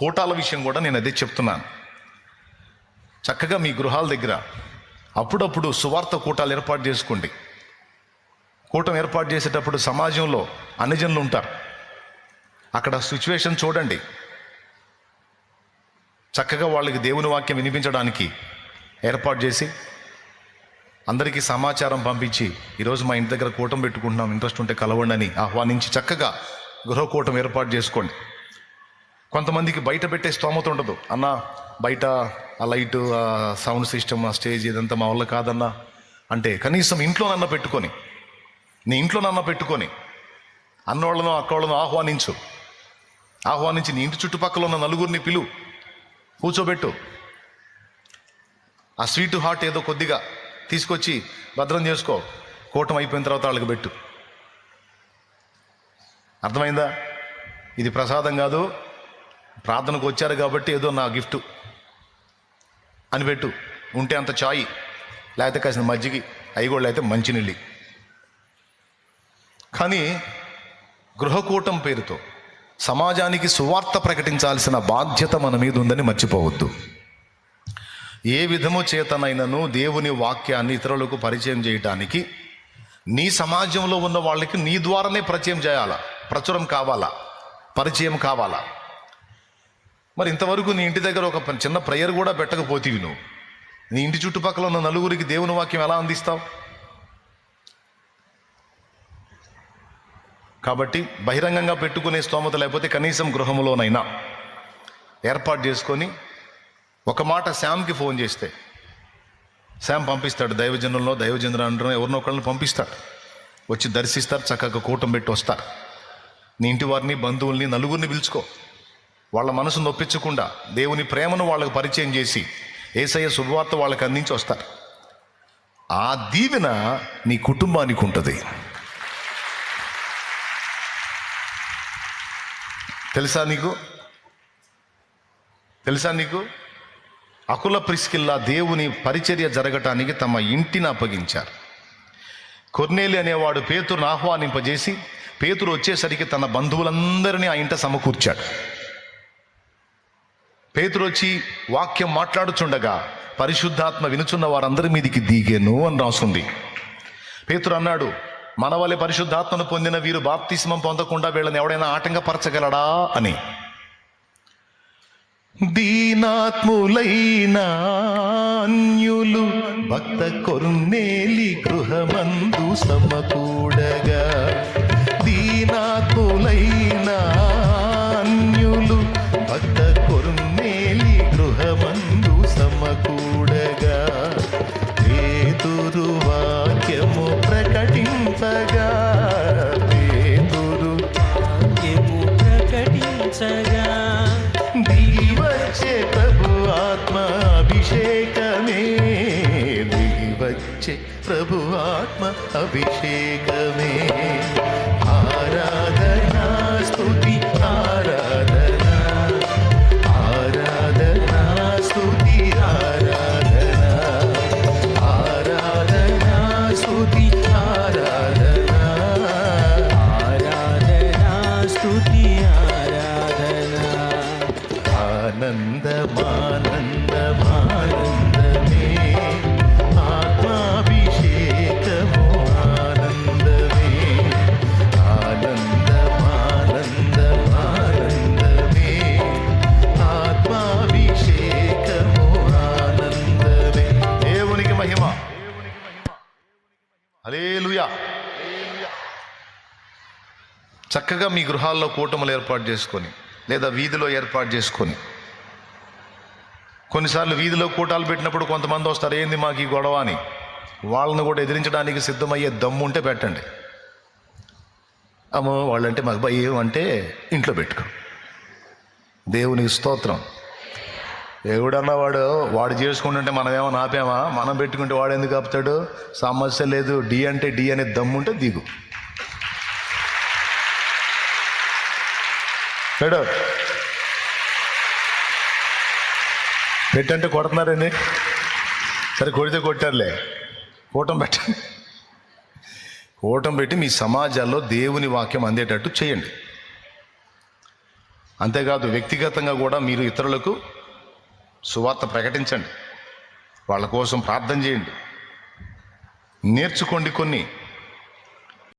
కోటాల విషయం కూడా నేను అదే చెప్తున్నాను. చక్కగా మీ గృహాల దగ్గర అప్పుడప్పుడు సువార్త కూటాలు ఏర్పాటు చేసుకోండి. కూటం ఏర్పాటు చేసేటప్పుడు సమాజంలో అన్నజనులు ఉంటారు. అక్కడ సిచ్యువేషన్ చూడండి. చక్కగా వాళ్ళకి దేవుని వాక్యం వినిపించడానికి ఏర్పాటు చేసి అందరికీ సమాచారం పంపించి ఈరోజు మా ఇంటి దగ్గర కూటం పెట్టుకుంటున్నాం ఇంట్రెస్ట్ ఉంటే కలవండి అని ఆహ్వానించి చక్కగా గృహకూటం ఏర్పాటు చేసుకోండి. కొంతమందికి బయట పెట్టే స్తోమత ఉండదు. అన్న బయట ఆ లైట్ ఆ సౌండ్ సిస్టమ్ ఆ స్టేజ్ ఇదంతా మా వల్ల కాదన్నా. అంటే కనీసం ఇంట్లోనన్నా పెట్టుకొని నీ ఇంట్లోనన్నా పెట్టుకొని అన్నోళ్ళను అక్కోళ్ళను ఆహ్వానించు. ఆహ్వానించి నీ ఇంటి చుట్టుపక్కల ఉన్న నలుగురిని పిలు. కూర్చోబెట్టు. ఆ స్వీట్ హాట్ ఏదో కొద్దిగా తీసుకొచ్చి భద్రం చేసుకో. కూటం అయిపోయిన తర్వాత వాళ్ళకి పెట్టు. అర్థమైందా? ఇది ప్రసాదం కాదు. ప్రార్థనకు వచ్చారు కాబట్టి ఏదో నా గిఫ్ట్ అని పెట్టు. ఉంటే అంత చాయ్. లేకపోతే కాసిన మజ్జిగి. అయ్యగోళ్ళు అయితే మంచినీళ్ళు. కానీ గృహకూటం పేరుతో సమాజానికి సువార్త ప్రకటించాల్సిన బాధ్యత మన మీద ఉందని మర్చిపోవద్దు. ఏ విధము చేతనైనను దేవుని వాక్యాన్ని ఇతరులకు పరిచయం చేయటానికి నీ సమాజంలో ఉన్న వాళ్ళకి నీ ద్వారానే పరిచయం చేయాలా? ప్రచురం కావాలా? పరిచయం కావాలా? మరి ఇంతవరకు నీ ఇంటి దగ్గర ఒక చిన్న ప్రేయర్ కూడా పెట్టకపోతీవి నువ్వు. నీ ఇంటి చుట్టుపక్కల ఉన్న నలుగురికి దేవుని వాక్యం ఎలా అందిస్తావు? కాబట్టి బహిరంగంగా పెట్టుకునే స్తోమత లేకపోతే కనీసం గృహంలోనైనా ఏర్పాటు చేసుకొని ఒక మాట శామ్కి ఫోన్ చేస్తే శామ్ పంపిస్తాడు దైవజనుల్లో దైవజనులు అంటారు ఎవరినో ఒకళ్ళని పంపిస్తాడు. వచ్చి దర్శిస్తారు చక్కగా కూటం పెట్టి వస్తారు. నీ ఇంటి వారిని బంధువుల్ని నలుగురిని పిలుచుకో. వాళ్ళ మనసు నొప్పించకుండా దేవుని ప్రేమను వాళ్ళకు పరిచయం చేసి ఏసయ్య శుభవార్త వాళ్ళకి అందించి వస్తారు. ఆ దీవెన నీ కుటుంబానికి ఉంటుంది. తెలుసా నీకు? తెలుసా నీకు? అకుల ప్రిస్కిల్లా దేవుని పరిచర్య జరగటానికి తమ ఇంటిని అప్పగించారు. కొర్నేలి అనేవాడు పేతురును ఆహ్వానింపజేసి పేతురు వచ్చేసరికి తన బంధువులందరినీ ఆ ఇంట సమకూర్చాడు. పేతురొచ్చి వాక్యం మాట్లాడుచుండగా పరిశుద్ధాత్మ వినుచున్న వారందరి మీదికి దిగేను అని రాసుంది. పేతురు అన్నాడు మన వలె పరిశుద్ధాత్మను పొందిన వీరు బాప్తిస్మం పొందకుండా వీళ్ళని ఎవడైనా ఆటంకపరచగలడా అని. దీనాత్ములైన అన్యులు భక్త కొర్నేలి గృహమందు సమకూడగా अभिषेक मे आराधना स्तुति आराधना। आराधना स्तुति आराधना। आराधना स्तुति आराधना। आराधना स्तुति आराधना। आनन्दमान చక్కగా మీ గృహాల్లో కూటములు ఏర్పాటు చేసుకొని లేదా వీధిలో ఏర్పాటు చేసుకొని. కొన్నిసార్లు వీధిలో కూటాలు పెట్టినప్పుడు కొంతమంది వస్తారు ఏంది మాకు ఈ గొడవ అని. వాళ్ళని కూడా ఎదిరించడానికి సిద్ధమయ్యే దమ్ము ఉంటే పెట్టండి. అమ్మో వాళ్ళంటే మాకు భయం అంటే ఇంట్లో పెట్టుకో. దేవునికి స్తోత్రం. ఎవడన్నా వాడు వాడు చేసుకుంటుంటే మనం ఏమో ఆపామా? మనం పెట్టుకుంటే వాడు ఎందుకు ఆపుతాడు? సమస్య లేదు. డి అంటే డి అనే దమ్ము ఉంటే దిగు. పెడు పెట్టంటే కొడుతున్నారండి. సరే కొడితే కొట్టారులే. కూటం పెట్టండి కూటం పెట్టి మీ సమాజాల్లో దేవుని వాక్యం అందేటట్టు చేయండి. అంతేకాదు వ్యక్తిగతంగా కూడా మీరు ఇతరులకు సువార్త ప్రకటించండి. వాళ్ళ కోసం ప్రార్థన చేయండి. నేర్చుకోండి కొన్ని.